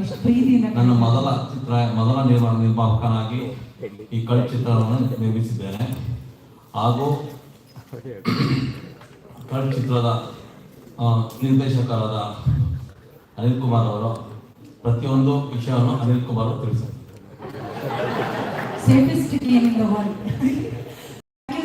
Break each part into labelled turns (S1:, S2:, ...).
S1: ಎಷ್ಟು ಪ್ರೀತಿಯಿಂದ
S2: ನನ್ನ ಮೊದಲ ಚಿತ್ರ ಮೊದಲ ನಿರ್ಮಾಣ ನಿರ್ಮಾಪಕನಾಗಿ ಈ ಕಳ್ ಚಿತ್ರವನ್ನು ನಿರ್ಮಿಸಿದ್ದೇನೆ. ಹಾಗೂ ಕಳ್ ಚಿತ್ರದ ನಿರ್ದೇಶಕರಾದ ಅನಿಲ್ ಕುಮಾರ್ ಅವರು ಪ್ರತಿಯೊಂದು ವಿಷಯವನ್ನು ಅನಿಲ್ ಕುಮಾರ್ ಅವರು ತಿಳಿಸಿದ್ದಾರೆ.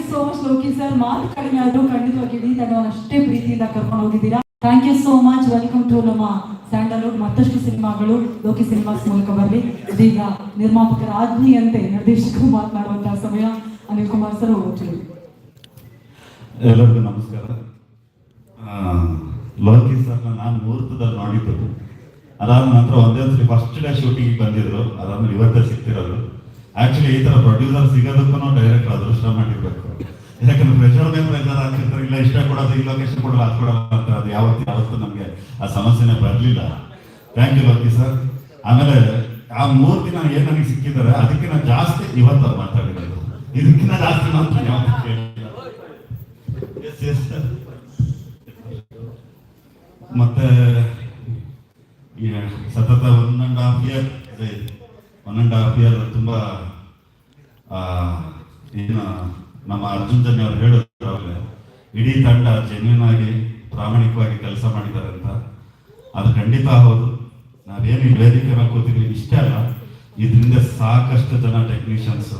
S1: ಸೋ ಮಚ್ ಲೋಕಿ ಸರ್ ಮಾತು ಕಡಿಮೆ ಆದರೂ ಖಂಡಿತವಾಗಿ ಇಡೀ ತಂಡವನ್ನು ಅಷ್ಟೇ ಪ್ರೀತಿಯಿಂದ ಕರ್ಕೊಂಡು ಹೋಗಿದ್ದೀರಾ? Thank you so much welcome to ನಮ್ಮ ಸ್ಯಾಂಡಲ್ವುಡ್ ಮತ್ತಷ್ಟು ಸಿನಿಮಾಗಳು, ಲೋಕಿ ಸಿನಿಮಾಸ್ ಮೂಲಕ ಬರಲಿ. ಇದೀಗ ನಿರ್ಮಾಪಕರ ಆಜ್ಞೆಯಂತೆ ನಿರ್ದೇಶಕರು ಮಾತನಾಡುವಂತಹ ಸಮಯ. ಅನಿಲ್ ಕುಮಾರ್ ಸರ್
S3: ಎಲ್ಲರಿಗೂ ನಮಸ್ಕಾರ. ಲೋಕಿ ಸರ್ನ ನಾನು ಮುಹೂರ್ತದಲ್ಲಿ ನೋಡಿದ್ದು. ಅದಾದ ನಂತರ ಒಂದೇ ಸರಿ ಫಸ್ಟ್ ಡೇ ಶೂಟಿಂಗ್ ಬಂದಿದ್ರು. ಅದಾದ್ಮೇಲೆ ಇವತ್ತೇ ಸಿಗ್ತಿರೋದು ಆಕ್ಚುಲಿ ಈ ತರ ಪ್ರೊಡ್ಯೂಸರ್ ಸಿಗೋದಕ್ಕೂ ಡೈರೆಕ್ಟ್ ಅದೃಷ್ಟ ಮಾಡಿರ್ಬೇಕು. ಯಾಕಂದ್ರೆ ಪ್ರೆಷರ್ ಮೇಲೆ ಪ್ರೆಷರ್ ಆಗ್ತಿರ್ತಾರೆ ಇಲ್ಲ ಇಷ್ಟ ಕೊಡೋದು, ಇಲ್ಲ ಲೊಕೇಶನ್ ಕೊಡಲ್ಲ ಅದು ಕೊಡಲ್ಲ ಅಂತ ಅದು ಯಾವತ್ತು, ಯಾವತ್ತೂ ನಮಗೆ ಆ ಸಮಸ್ಯೆನೇ ಬರಲಿಲ್ಲ. ಥ್ಯಾಂಕ್ ಯು ಲೋಕಿ ಸರ್ ಆಮೇಲೆ ಆ ಮೂರು ದಿನ ಏನು ನನಗೆ ಸಿಕ್ಕಿದ್ದಾರೆ ಅದಕ್ಕಿಂತ ಜಾಸ್ತಿ ಇವತ್ತು ಮಾತಾಡಿರೋದು. ಇದಕ್ಕಿಂತ ಜಾಸ್ತಿ ಮಾತ್ರ ಯಾವತ್ತೂ. ಮತ್ತೆ ಸತತ one and half year one and half year ತುಂಬಾ ಆ, ಏನು ನಮ್ಮ ಅರ್ಜುನ್ ಜನ್ಯ ಅವ್ರು ಹೇಳಿದ್ರೆ ಇಡೀ ತಂಡ ಜೆನ್ಯೂನ್ ಆಗಿ, ಪ್ರಾಮಾಣಿಕವಾಗಿ ಕೆಲಸ ಮಾಡಿದ್ದಾರೆ ಅಂತ ಅದು ಖಂಡಿತ ಹೌದು. ನಾವೇನು ಈ ವೇದಿಕೆ ಹಾಕೋತೀವಿ ಇಷ್ಟೇ ಅಲ್ಲ. ಇದರಿಂದ ಸಾಕಷ್ಟು ಜನ ಟೆಕ್ನಿಷಿಯನ್ಸ್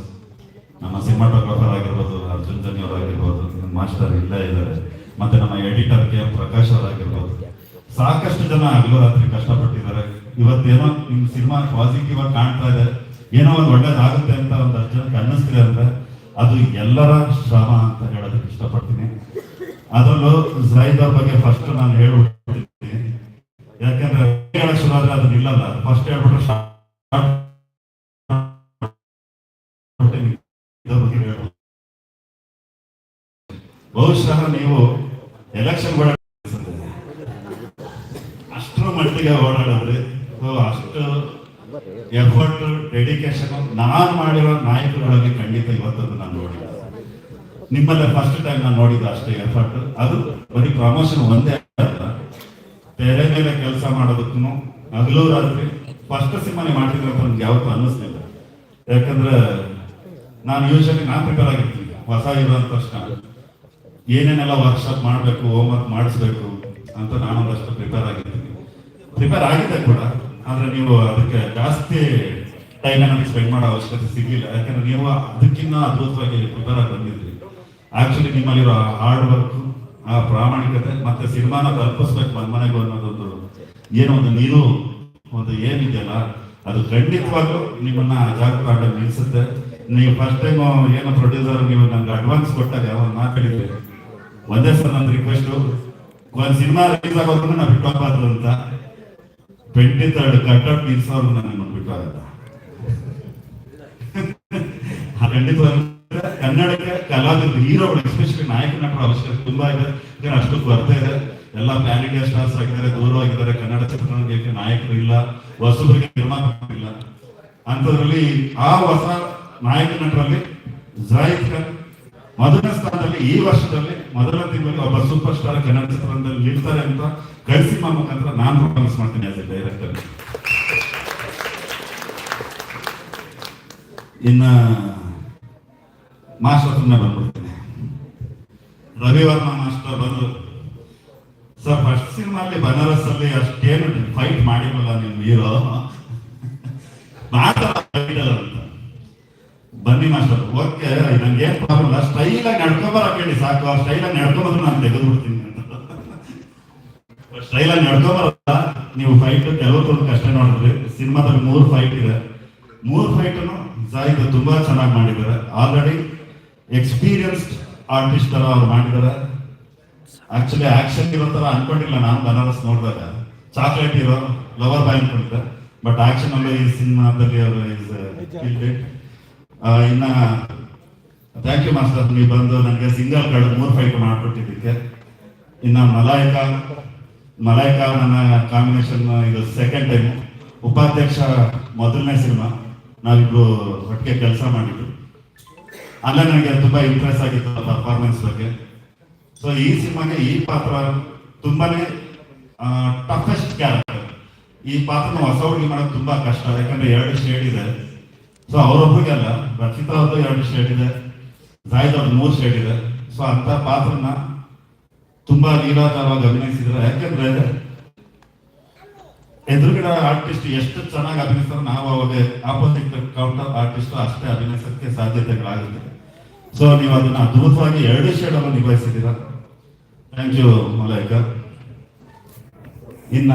S3: ನಮ್ಮ ಸಿನಿಮಾಟೋಗ್ರಾಫರ್ ಆಗಿರ್ಬೋದು ಅರ್ಜುನ್ ಜನಿ ಅವರಾಗಿರ್ಬೋದು ಮಾಸ್ಟರ್ ಇಲ್ಲೇ ಇದ್ದಾರೆ. ಮತ್ತೆ ನಮ್ಮ ಎಡಿಟರ್ ಕೆ ಎಂ ಪ್ರಕಾಶ್ ಅವರಾಗಿರ್ಬೋದು ಸಾಕಷ್ಟು ಜನ ಹಗಲು ರಾತ್ರಿ ಕಷ್ಟಪಟ್ಟಿದ್ದಾರೆ. ಇವತ್ತೇನೋ ನಿಮ್ಮ ಸಿನಿಮಾ ಪಾಸಿಟಿವ್ ಆಗಿ ಕಾಣ್ತಾ ಇದೆ. ಏನೋ ಒಂದು ಒಳ್ಳೇದಾಗುತ್ತೆ ಅಂತ ಒಂದು ಅರ್ಜುನ್ ಅನ್ನಿಸ್ತಿದೆ ಅಂದ್ರೆ ಅದು ಎಲ್ಲರ ಶ್ರಮ ಅಂತ ಹೇಳೋದಕ್ಕೆ ಇಷ್ಟಪಡ್ತೀನಿ. ಅದನ್ನು ಅವ್ರ ಬಗ್ಗೆ ಫಸ್ಟ್ ನಾನು ಹೇಳ್ಬಿಟ್ಟು ಯಾಕಂದ್ರೆ ಹೇಳಕ್ ಅದು ನಿಲ್ಲಲ್ಲ ಫಸ್ಟ್ ಹೇಳ್ಬಿಟ್ರೆ start ಇದ್ರ ಬಗ್ಗೆ ಬಹುಶಃ ನೀವು ಎಲೆಕ್ಷನ್ ಅಷ್ಟರ ಮಟ್ಟಿಗೆ ಓಡಾಡಿದ್ರಿ ಅಷ್ಟು ಎಫರ್ಟ್ ಡೆಡಿಕೇಶನ್ ನಾನು ಮಾಡಿರೋ ನಾಯಕರುಗಳಲ್ಲಿ ಖಂಡಿತ ಇವತ್ತದ್ದು ನಾನು ನೋಡಿಲ್ಲ ನಿಮ್ಮಲ್ಲೇ ಫಸ್ಟ್ ಟೈಮ್ ನಾನು ನೋಡಿದ್ದು ಅಷ್ಟೇ ಎಫರ್ಟ್ ಅದು ಬರೀ ಪ್ರಮೋಷನ್ ಒಂದೇ ಅಲ್ಲ. ತೆರೆ ಮೇಲೆ ಕೆಲಸ ಮಾಡೋದಕ್ಕೂ ಹಗಲು ರಾತ್ರಿ ಫಸ್ಟ್ ಸಿನಿಮಾನೇ ಮಾಡ್ತಿದ್ರೆ ಅಂತ ನನಗೆ ಯಾವತ್ತೂ ಅನ್ನಿಸ್ತಿಲ್ಲ ಯಾಕಂದ್ರೆ ನಾನು ಯೂಶಲಿ ನಾನು ಪ್ರಿಪೇರ್ ಆಗಿರ್ತೀನಿ. ಹೊಸ ಇರೋ ತಕ್ಷಣ ಏನೇನೆಲ್ಲ ವರ್ಕ್ಶಾಪ್ ಮಾಡಬೇಕು ಹೋಮ್ವರ್ಕ್ ಮಾಡಿಸ್ಬೇಕು ಅಂತ ನಾನೊಂದಷ್ಟು ಪ್ರಿಪೇರ್ ಆಗಿರ್ತೀನಿ. ಪ್ರಿಪೇರ್ ಆಗಿದೆ ಕೂಡ. ಆದ್ರೆ ನೀವು ಅದಕ್ಕೆ ಜಾಸ್ತಿ ಟೈಮ್ ಅನ್ನ ಸ್ಪೆಂಡ್ ಮಾಡೋ ಅವಶ್ಯಕತೆ ಸಿಗ್ಲಿಲ್ಲ. ಯಾಕಂದ್ರೆ ನೀವು ಅದಕ್ಕಿಂತ ಅದ್ಭುತವಾಗಿ ಪ್ರಿಪೇರ್ ಆಗಿ ಬಂದಿದ್ರಿ. ಆಕ್ಚುಲಿ ನಿಮ್ಮಲ್ಲಿರೋ ಹಾರ್ಡ್ ವರ್ಕ್ ಆ ಪ್ರಾಮಾಣಿಕತೆ ಮತ್ತೆ ಸಿನಿಮಾನ ತಲುಪಿಸ್ಬೇಕು ಮನ್ ಮನೆಗೆ ಅನ್ನೋದೊಂದು ಏನೋ ಒಂದು ನೀರು, ಒಂದು ಏನಿದೆಯಲ್ಲ, ಅದು ಖಂಡಿತವಾಗ್ಲೂ ನಿಮ್ಮನ್ನ ಜಾಗೃತ ನಿಲ್ಲಿಸುತ್ತೆ ನೀವು ಫಸ್ಟ್ ಟೈಮ್ ಏನೋ ಪ್ರೊಡ್ಯೂಸರ್ ನೀವು ನಂಗೆ ಅಡ್ವಾನ್ಸ್ ಕೊಟ್ಟಾಗ ಯಾವಾಗ ಮಾತಾಡಿದ್ರಿ ಒಂದೇ ಸರ್ ನನ್ನ ರಿಕ್ವೆಸ್ಟ್ ಒಂದ್ ಸಿನಿಮಾ ರಿಲೀಸ್ ಆಗೋದ್ರೂ ನಾವು ಬಿಟ್ಟು ಹೋಗ್ಬಾರ್ದು ಅಂತ. ಟ್ವೆಂಟಿ ತರ್ಡ್ ಕಟ್ಔಟ್ ನಿಲ್ಸೋರ್ಗು ನಾನು ನಿಮ್ಮನ್ನು ಬಿಟ್ಟು ಹೋಗಲ್ಲ ಖಂಡಿತವಾಗ್ಲೂ ಕನ್ನಡಕ್ಕೆ ಕಲಾವಿದ ಹೀರೋಗಳು ಎಸ್ಪೆಷಲಿ ನಾಯಕ ನಟರ ಅವಶ್ಯಕತೆ ತುಂಬಾ ಇದೆ. ಯಾಕಂದ್ರೆ ಅಷ್ಟು ಬರ್ತಾ ಇದೆ. ಎಲ್ಲ ಪ್ಯಾನ್ ಇಂಡಿಯಾ ಸ್ಟಾರ್ಸ್ ಆಗಿದ್ದಾರೆ ದೂರವಾಗಿದ್ದಾರೆ ಕನ್ನಡ ಚಿತ್ರರಂಗಕ್ಕೆ ನಾಯಕರು ಇಲ್ಲ, ಹೊಸಬರಿಗೆ ನಿರ್ಮಾಪಕರು ಇಲ್ಲ. ಅಂಥದ್ರಲ್ಲಿ ಆ ಹೊಸ ನಾಯಕ ನಟರಲ್ಲಿ ಜಾಹಿದ್ ಖಾನ್, ಮೊದಲ ಸ್ಥಾನದಲ್ಲಿ ಈ ವರ್ಷದಲ್ಲಿ, ಮೊದಲ ತಿಂಗಳಲ್ಲಿ ಒಬ್ಬ ಸೂಪರ್ ಸ್ಟಾರ್ ಕನ್ನಡ ಚಿತ್ರರಂಗದಲ್ಲಿ ನಿಲ್ತಾರೆ ಅಂತ ಕಳಿಸಿಮ ಮುಖಾಂತರ ನಾನು ಪರ್ಫಾರ್ಮೆನ್ಸ್ ಮಾಡ್ತೀನಿ ಆಸ್ ಎ ಡೈರೆಕ್ಟರ್ ಇನ್ನ ಮಾಸ್ಟರ್ ಬಂದ್ಬಿಡ್ತೀನಿ. ರವಿವರ್ಮ ಮಾಸ್ಟರ್ ಬಂದು, ಸರ್ ಫಸ್ಟ್ ಸಿನಿಮಾಲಿ ಬನಾರಸ್ ಅಲ್ಲಿ ಅಷ್ಟೇನು ಫೈಟ್ ಮಾಡಿರಲ್ಲ ನೀವು ಹೀರೋ ಅಂತ. ಬನ್ನಿ ಮಾಸ್ಟರ್ ಓಕೆ ನಂಗೆ ಏನ್ ಪ್ರಾಬ್ಲಮ್ ಇಲ್ಲ. ಸ್ಟೈಲ್ ಆಗಿ ನಡ್ಕೊಂಬರ ಕೇಳಿ, ಸಾಕು. ಆ ಸ್ಟೈಲ್ ಆಗಿ ನಡ್ಕೊಂಬಂದ್ರೆ ನಾನು ತೆಗೆದು ಬಿಡ್ತೀನಿ ಸ್ಟೈಲ್ ಆಗಿ ನಡ್ಕೊಂಬರಲ್ಲ ನೀವು ಫೈಟ್ ಕೆಲವರು ಕಷ್ಟ ನೋಡಿದ್ರಿ ಸಿನಿಮಾದಲ್ಲಿ ಮೂರು ಫೈಟ್ ಇದೆ. ಮೂರು ಫೈಟ್ ಜಾಹಿದ್ ತುಂಬಾ ಚೆನ್ನಾಗಿ ಮಾಡಿದ್ದಾರೆ. ಆಲ್ರೆಡಿ ಎಕ್ಸ್ಪೀರಿಯನ್ಸ್ಡ್ ಆರ್ಟಿಸ್ಟ್ ತರ ಅವ್ರು ಮಾಡಿದ್ದಾರೆ. ಆಕ್ಚುಲಿ ಆಕ್ಷನ್ ಇರೋ ತರ ಅನ್ಕೊಂಡಿಲ್ಲ ನಾನು ಬನಾರಸ್ ನೋಡಿದಾಗ. ಚಾಕ್ಲೇಟ್ ಇರೋ ಲವರ್ ಬಾಯ್ ಅನ್ಕೊಂಡಿದ್ದೆ. ಬಟ್ ಆಕ್ಷನ್ ಅಲ್ಲಿ ಈ ಸಿನಿಮಾದಲ್ಲಿ ಅವರು ಆ, ಇನ್ನ ಥ್ಯಾಂಕ್ ಯು ಮಾಸ್ಟರ್ ನೀವು ಬಂದು ನನಗೆ ಸಿಂಗಲ್ ಕಾರ್ಡ್ ಮೂರು ಫೈಟ್ ಮಾಡಿಕೊಟ್ಟಿದ್ದಕ್ಕೆ. ಇನ್ನ ಮಲಾಯಿಕಾ ಮಲಾಯಿಕಾ ನನ್ನ ಕಾಂಬಿನೇಷನ್ ಇದು ಸೆಕೆಂಡ್ ಟೈಮ್ ಉಪಾಧ್ಯಕ್ಷ ಮೊದಲನೇ ಸಿನಿಮಾ ನಾವಿಬ್ರು ಒಟ್ಟಿಗೆ ಕೆಲಸ ಮಾಡಿದ್ರು ಅಲ್ಲೇ ನನಗೆ ತುಂಬಾ ಇಂಟ್ರೆಸ್ಟ್ ಆಗಿತ್ತು ಪರ್ಫಾರ್ಮೆನ್ಸ್ ಬಗ್ಗೆ. ಸೊ ಈ ಸಿನಿಮಾಗೆ ಈ ಪಾತ್ರ ತುಂಬಾನೇ ಟಫೆಸ್ಟ್ ಕ್ಯಾರೆಕ್ಟರ್ ಈ ಪಾತ್ರನ ಹೊಸ ಹುಡುಗಿ ಮಾಡೋದು ತುಂಬಾ ಕಷ್ಟ, ಯಾಕಂದ್ರೆ ಎರಡು ಶೇಡ್ ಇದೆ. ಸೊ ಅವರೊಬ್ಬರಿಗಲ್ಲ ರಚಿತಾ ಅವ್ರದ್ದು ಎರಡು ಶೇಡ್ ಇದೆ, ಜಾಯ್ದ್ ಅವ್ರದ್ದು ಮೂರು ಶೇಡ್ ಇದೆ. ಸೊ ಅಂತ ಪಾತ್ರನ ತುಂಬಾ ಲೀಲಾಚಾರವಾಗಿ ಅಭಿನಯಿಸಿದ್ರ ಯಾಕಂದ್ರೆ ಎದುರುಗಡೆ ಆರ್ಟಿಸ್ಟ್ ಎಷ್ಟು ಚೆನ್ನಾಗಿ ಅಭಿನಯಿಸ್ತಾರೆ ನಾವು ಅವಾಗ ಆಪೋಸಿಟ್ ಕೌಂಟರ್ ಆರ್ಟಿಸ್ಟ್ ಅಷ್ಟೇ ಅಭಿನಯಿಸಕ್ಕೆ ಸಾಧ್ಯತೆಗಳಾಗುತ್ತೆ. ಸೊ ನೀವು ಅದನ್ನ ಅದ್ಭುತವಾಗಿ ಎರಡು ಶೇಡ್ ಅನ್ನು ನಿಭಾಯಿಸಿದ್ದೀರಾ. Thank you ಮಲೈಕ. ಇನ್ನ